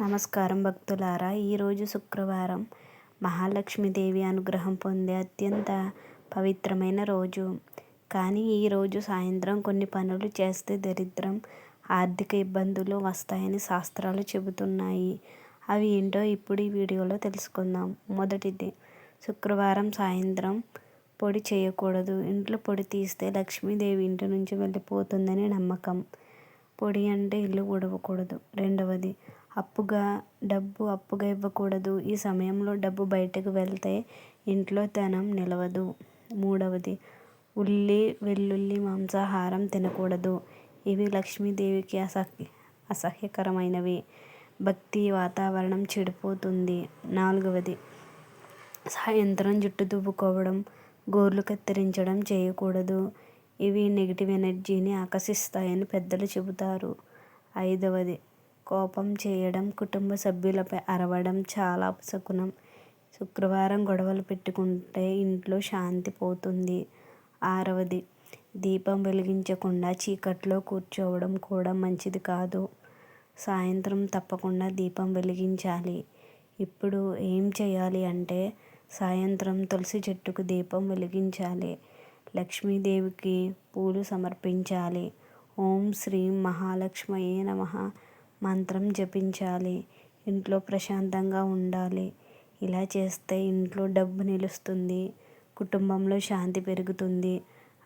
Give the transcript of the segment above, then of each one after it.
నమస్కారం భక్తులారా. ఈరోజు శుక్రవారం. మహాలక్ష్మీదేవి అనుగ్రహం పొందే అత్యంత పవిత్రమైన రోజు. కానీ ఈరోజు సాయంత్రం కొన్ని పనులు చేస్తే దరిద్రం ఆర్థిక ఇబ్బందులు వస్తాయని శాస్త్రాలు చెబుతున్నాయి. అవి ఏంటో ఇప్పుడు ఈ వీడియోలో తెలుసుకుందాం. మొదటిది శుక్రవారం సాయంత్రం పొడి చేయకూడదు. ఇంట్లో పొడి తీస్తే లక్ష్మీదేవి ఇంటి నుంచి వెళ్ళిపోతుందని నమ్మకం. పొడి అంటే ఇల్లు ఉడవకూడదు రెండవది అప్పుగా డబ్బు అప్పుగా ఇవ్వకూడదు. ఈ సమయంలో డబ్బు బయటకు వెళ్తే ఇంట్లో ధనం నిలవదు. మూడవది ఉల్లి వెల్లుల్లి మాంసాహారం తినకూడదు. ఇవి లక్ష్మీదేవికి అసహ్య అసహ్యకరమైనవి. భక్తి వాతావరణం చెడిపోతుంది. నాలుగవది సాయంత్రం జుట్టు దువ్వుకోవడం గోర్లు కత్తిరించడం చేయకూడదు. ఇవి నెగిటివ్ ఎనర్జీని ఆకర్షిస్తాయని పెద్దలు చెబుతారు. ఐదవది కోపం చేయడం కుటుంబ సభ్యులపై అరవడం చాలా అపశకునం శుక్రవారం గొడవలు పెట్టుకుంటే ఇంట్లో శాంతి పోతుంది. ఆరవది దీపం వెలిగించకుండా చీకట్లో కూర్చోవడం కూడా మంచిది కాదు. సాయంత్రం తప్పకుండా దీపం వెలిగించాలి. ఇప్పుడు ఏం చేయాలి అంటే సాయంత్రం తులసి చెట్టుకు దీపం వెలిగించాలి. లక్ష్మీదేవికి పూలు సమర్పించాలి. ఓం శ్రీ మహాలక్ష్మయే నమ. మంత్రం జపించాలి. ఇంట్లో ప్రశాంతంగా ఉండాలి. ఇలా చేస్తే ఇంట్లో డబ్బు నిలుస్తుంది. కుటుంబంలో శాంతి పెరుగుతుంది.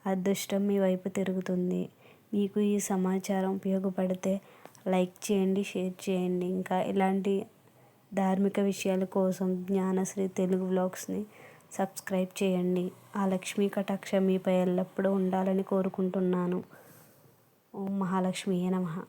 అదృష్టం మీ వైపు తిరుగుతుంది. మీకు ఈ సమాచారం ఉపయోగపడితే లైక్ చేయండి షేర్ చేయండి. ఇంకా ఇలాంటి ధార్మిక విషయాల కోసం జ్ఞానశ్రీ తెలుగు వ్లాగ్స్ని సబ్స్క్రైబ్ చేయండి. ఆ లక్ష్మీ కటాక్షం మీపై ఎల్లప్పుడూ ఉండాలని కోరుకుంటున్నాను. ఓం మహాలక్ష్మియే నమ.